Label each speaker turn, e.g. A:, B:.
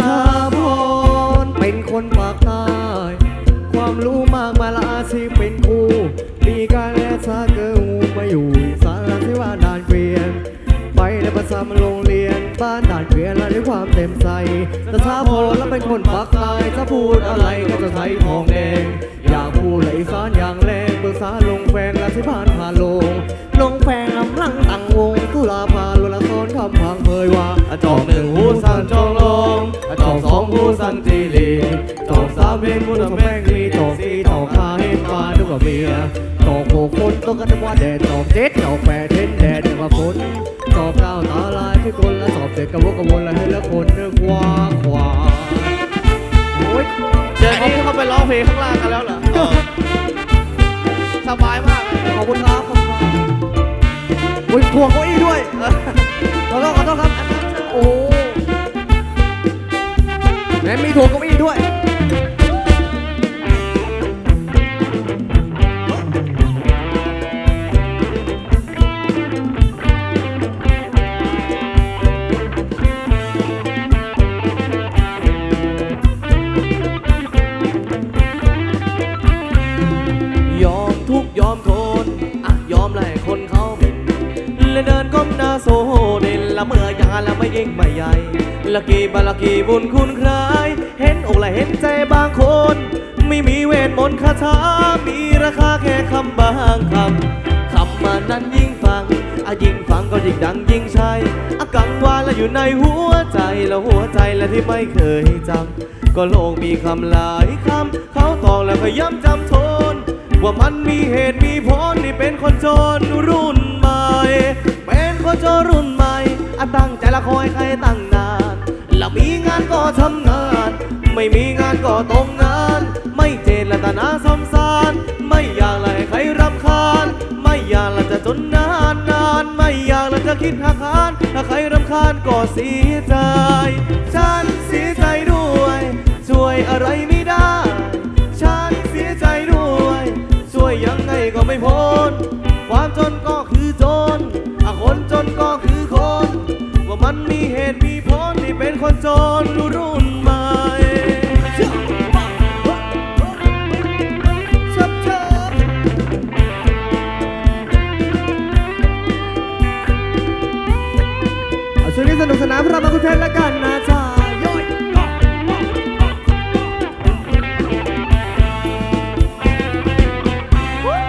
A: ถาพ
B: รเป็นคนปากใต้ความรู้มากมาละอาชีพเป็นครูมีการแลสาเกิร์ูมาอยู่สารที่ว่าด่านเกวียน ไปในประจำโรงเรียนบ้านด่านเกวียนและด้วยความเต็มใจสถาพรแล้วเป็นคนปากใต้ถ้าพูดอะไรก็จะใช้ทองแดงอยากพูดไหลสารอย่างแรงเบิกสาลงแฟนและที่ผ่านผ่านลง
A: สั่นจีรีจองสามเวนมุนแม่งมีจองสี่จองห้าเห็นมาดู
B: กับเมียจองหกคนต้องกันว่าแดดจองเจ็ดจองแปดเห็นแดดเดี๋ยวมาฝนจองเก้าตาลายที่คนละสอบเสร็จกระวกกระวนละให้ละคนนึกว่าขวาโอ้ย
A: เดี๋ยวนี้เขาไปร้องเพลงข้างล่างกันแล้วเหรอสบายมาก
B: ขอบคุณครับขอบคุณครับโอ้ยทวงเก้าอี้ด้วยขอโทษขอโทษครั
A: บ ทุกยอมทนอะยอมไล่คนเขาหมิ่นและเดินก้มหน้าโซเด่นละเมื่อยาละไม่ยิ่งไม่ใหญ่ละกี่บาละกี่บุญคุณใครเห็นอกและเห็นใจบางคน ไม่มีเวทมนต์คาถามีราคาแค่คำบางคำคำมานั้นยิ่งฟังอะยิ่งฟังก็ยิ่งดังยิ่งใช่อากังวานและอยู่ในหัวใจและหัวใจและที่ไม่เคยจำก็โลกมีคำหลายคำเขาตองแล้วก็ย้ำจำทน ว่ามันมีเหตุมีผลนี่เป็นคนจนรุ่นใหม่ เป็นคนจนรุ่นใหม่อะตั้งใจละคอยใครตั้งนานแล้วมีงานก็ทำงาน ไม่มีงานก็ตรงงาน ไม่เจตนานาสมสาร ไม่อยากให้ใครรำคาญไม่อยากละจะจนนานนาน ไม่อยากละจะคิดหักหานถ้าใครรำคาญก็เสียใจ ฉันเสียใจด้วย ช่วยอะไรไม่ น ความจนก็คือจนอะคนจนก็คือคน ว่ามันมีเหตุมีผลที่เป็นคนจนรุ่นใหม่ชับ
B: ช
A: ับ
B: เอาช่วงนี้สนุกสนานพวกเรามาคุณแทนละกันนะ